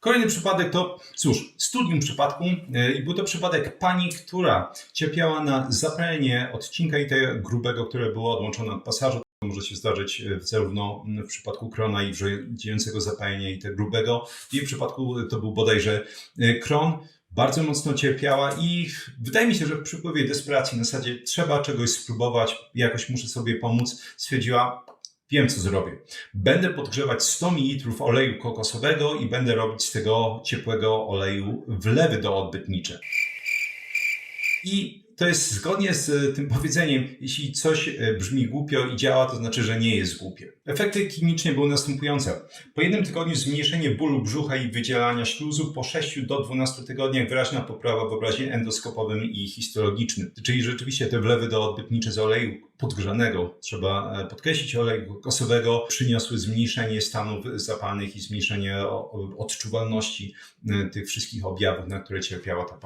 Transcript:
Kolejny przypadek to, cóż, studium przypadku e, i był to przypadek pani, która cierpiała na zapalenie odcinka i tego grubego, które było odłączone od pasażu. To może się zdarzyć e, zarówno w przypadku krona i wrządzającego zapalenia i tego grubego. W jej przypadku to był bodajże e, kron. Bardzo mocno cierpiała i wydaje mi się, że w przypływie desperacji na zasadzie trzeba czegoś spróbować, jakoś muszę sobie pomóc, stwierdziła, wiem co zrobię. Będę podgrzewać 100 ml oleju kokosowego i będę robić z tego ciepłego oleju wlewy do odbytnicze. I to jest zgodnie z e, tym powiedzeniem, jeśli coś e, brzmi głupio i działa, to znaczy, że nie jest głupie. Efekty kliniczne były następujące. Po jednym tygodniu zmniejszenie bólu brzucha i wydzielania śluzu, po 6 do 12 tygodniach wyraźna poprawa w obrazie endoskopowym i histologicznym. Czyli rzeczywiście te wlewy do odbytnicze z oleju podgrzanego, trzeba e, podkreślić, oleju kokosowego, przyniosły zmniejszenie stanów zapalnych i zmniejszenie odczuwalności tych wszystkich objawów, na które cierpiała ta pani.